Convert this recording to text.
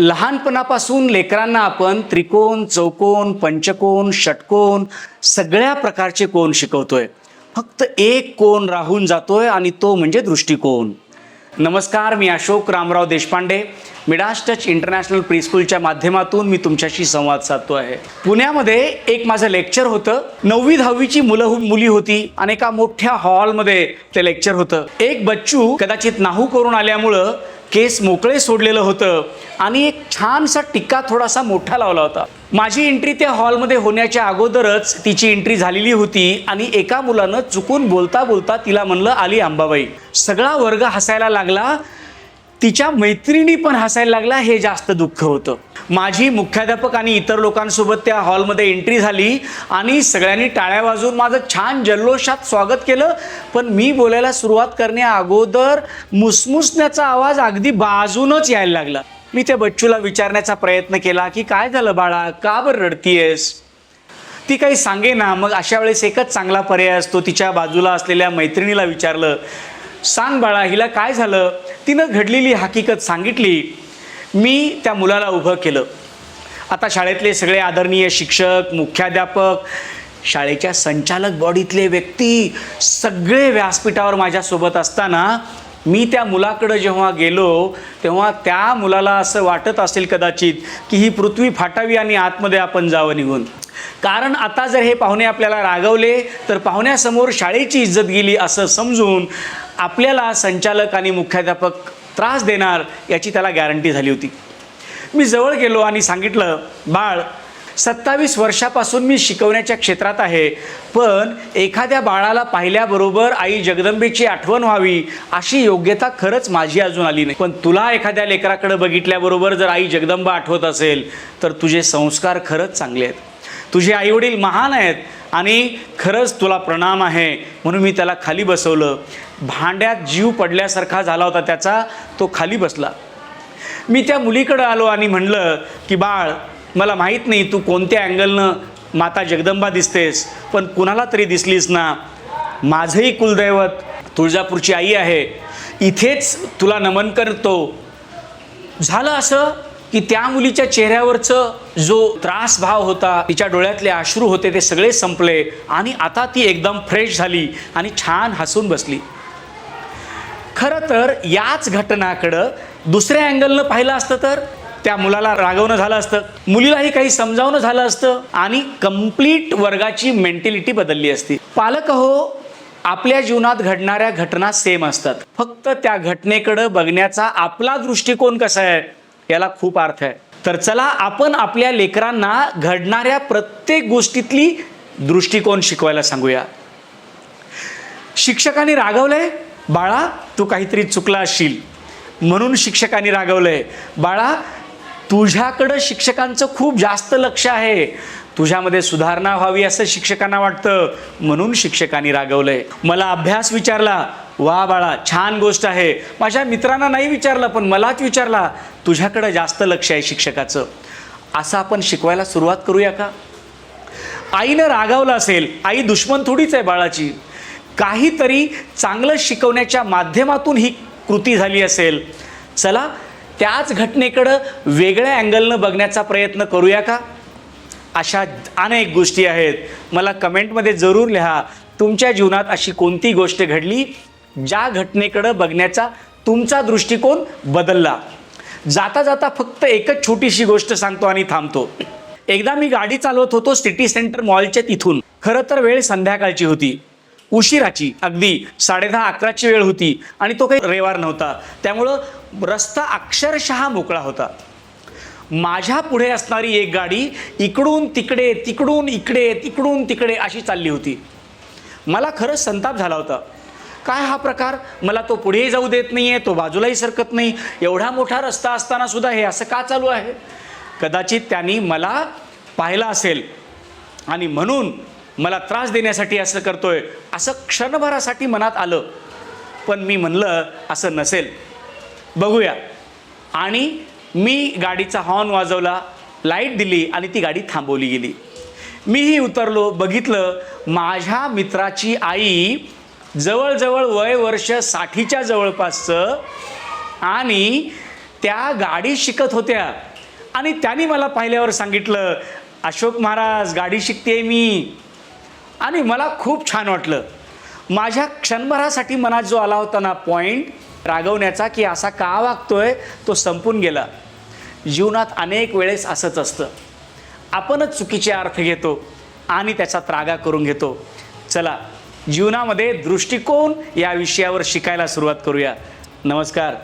लहानपणापासून लेकरांना आपण त्रिकोण चौकोन पंचकोन षटकोन सगळ्या प्रकारचे कोण शिकवतोय? फक्त एक कोण राहून जातोय आणि तो म्हणजे दृष्टिकोन नमस्कार मी Ashok Ramrao Deshpande. Midas touch international प्रीस्कूलच्या माध्यमातून मी तुमच्याशी संवाद साधतो आहे. पुण्यामध्ये एक माझं लेक्चर होतं. नववी दहावीची मुलं मुली होती आणि एका मोठ्या हॉलमध्ये ते लेक्चर होतं. एक बच्चू कदाचित नाहू करून आल्यामुळं केस मोकळे सोडलेलं होतं आणि एक छानसा टिक्का थोडासा मोठा लावला होता. माझी एंट्री त्या हॉलमध्ये होण्याच्या अगोदरच तिची एंट्री झालेली होती आणि एका मुलानं चुकून बोलता बोलता तिला म्हणलं आली अंबाबाई सगळा वर्ग हसायला लागला. तिच्या मैत्रिणी पण हसायला लागला हे जास्त दुःख होतं. माझी मुख्याध्यापक आणि इतर लोकांसोबत त्या हॉलमध्ये एंट्री झाली आणि सगळ्यांनी टाळ्या वाजून माझं छान जल्लोषात स्वागत केलं. पण मी बोलायला सुरुवात करण्या अगोदर मुसमुसण्याचा आवाज अगदी बाजूनच यायला लागला. मी त्या बच्चूला विचारण्याचा प्रयत्न केला की काय झालं बाळा? का बरं रडतीयस? ती काही सांगे ना मग अशा वेळेस एकच चांगला पर्याय असतो. तिच्या बाजूला असलेल्या मैत्रिणीला विचारलं सांग बाळा हिला काय झालं? तिनं घडलेली हकीकत सांगितली. मी त्या मुलाला उभं केलं. आता शाळेतले सगळे आदरणीय शिक्षक मुख्याध्यापक शाळेच्या संचालक बॉडीतले व्यक्ती सगळे व्यासपीठावर माझ्यासोबत असताना मी त्या मुलाकडं जेव्हा गेलो तेव्हा त्या मुलाला असं वाटत असेल कदाचित की ही पृथ्वी फाटावी आणि आतमध्ये आपण जावं निघून. कारण आता जर हे पाहुणे आपल्याला रागवले तर पाहुण्यासमोर शाळेची इज्जत गेली असं समजून आपल्याला संचालक आणि मुख्याध्यापक त्रास देणार याची त्याला गॅरंटी झाली होती. मी जवळ गेलो आणि सांगितलं बाळ सत्तावीस वर्षापासून मी शिकवण्याच्या क्षेत्रात आहे पण एखाद्या बाळाला पाहिल्याबरोबर आई जगदंबेची आठवण व्हावी अशी योग्यता खरंच माझी अजून आली नाही. पण तुला एखाद्या लेकराकडे बघितल्याबरोबर जर आई जगदंबा आठवत असेल तर तुझे संस्कार खरंच चांगले आहेत. तुझे आईवडील महान आहेत आणि खरंच तुला प्रणाम आहे. म्हणून मी त्याला खाली बसवलं. भांड्यात जीव पडल्यासारखा झाला होता त्याचा तो खाली बसला. मी त्या मुलीकडं आलो आणि म्हणलं की बाळ मला माहीत नाही तू कोणत्या अँगलनं माता जगदंबा दिसतेस पण कुणाला तरी दिसलीस ना. माझंही कुलदैवत तुळजापूरची आई आहे. इथेच तुला नमन करतो. झालं असं की त्या मुलीच्या चेहऱ्यावरचं जो त्रास भाव होता तिच्या डोळ्यातले अश्रू होते ते सगळे संपले आणि आता ती एकदम फ्रेश झाली आणि छान हसून बसली. खरं तर याच घटनाकडं दुसऱ्या अँगलनं पाहिलं असतं तर त्या मुलाला रागवणं झालं असतं मुलीलाही काही समजावणं झालं असतं आणि कंप्लीट वर्गाची मेंटॅलिटी बदलली असती. पालक हो आपल्या जीवनात घडणाऱ्या घटना सेम असतात. फक्त त्या घटनेकडं बघण्याचा आपला दृष्टिकोन कसा आहे? याला खूप अर्थ आहे. तर चला आपण आपल्या लेकरांना घडणाऱ्या प्रत्येक गोष्टीतली दृष्टिकोन शिकवायला सांगूया. शिक्षकांनी रागवलंय बाळा तू काहीतरी चुकला असशील. म्हणून शिक्षकांनी रागवलंय बाळा तुझ्याकडं शिक्षकांचं खूप जास्त लक्ष आहे. तुझ्यामध्ये सुधारणा व्हावी असं शिक्षकांना वाटतं. म्हणून शिक्षकांनी रागवलंय. मला अभ्यास विचारला. वा बाळा छान गोष्ट आहे. माझ्या मित्रांना नाही विचारलं पण मलाच विचारला. तुझ्याकडं जास्त लक्ष आहे शिक्षकाचं. असं आपण शिकवायला सुरुवात करूया का? आईनं रागावलं असेल. आई दुश्मन थोडीच आहे बाळाची. काहीतरी चांगलं शिकवण्याच्या माध्यमातून ही कृती झाली असेल. चला त्याच घटनेकडं वेगळ्या अँगलनं बघण्याचा प्रयत्न करूया का? अशा अनेक गोष्टी आहेत. मला कमेंटमध्ये जरूर लिहा. तुमच्या जीवनात अशी कोणती गोष्ट घडली ज्या घटनेकडं बघण्याचा तुमचा दृष्टिकोन बदलला? जाता जाता फक्त एकच छोटीशी गोष्ट सांगतो आणि थांबतो. एकदा मी गाडी चालवत होतो सिटी सेंटर मॉलच्या तिथून. खरं तर वेळ संध्याकाळची होती. उशिराची अगदी साडेदहा अकराची वेळ होती आणि तो काही रविवार नव्हता. त्यामुळं रस्ता अक्षरशः मोकळा होता. माझ्या पुढे असणारी एक गाडी इकडून तिकडे तिकडून इकडे तिकडून तिकडे अशी चालली होती. मला खरंच संताप झाला होता. काय हा प्रकार? मला तो पुढेही जाऊ देत नाही आहे तो बाजूलाही सरकत नाही. एवढा मोठा रस्ता असताना सुद्धा हे असं का चालू आहे? कदाचित त्यांनी मला पाहिलं असेल आणि म्हणून मला त्रास देण्यासाठी असं करतोय. असं क्षणभरासाठी मनात आलं. पण मी म्हणलं असं नसेल. बघूया. आणि मी गाडीचा हॉर्न वाजवला लाइट दिली आणि ती गाडी थांबवली गेली. मीही उतरलो बघितलं माझ्या मित्राची आई जवळजवळ वय वर्ष साठीच्या जवळपासचं आणि त्या गाडी शिकत होत्या. आणि त्यांनी मला पाहिल्यावर सांगितलं अशोक महाराज गाडी शिकते मी. आणि मला खूप छान वाटलं. माझ्या क्षणभरासाठी मनात जो आला होता ना पॉईंट रागवण्याचा की असा का वागतोय तो संपून गेला. जीवनात अनेक वेळेस असंच असतं. आपणच चुकीचे अर्थ घेतो आणि त्याचा त्रागा करून घेतो. चला जीवनामध्ये दृष्टिकोन या विषयावर शिकायला सुरुवात करूया. नमस्कार.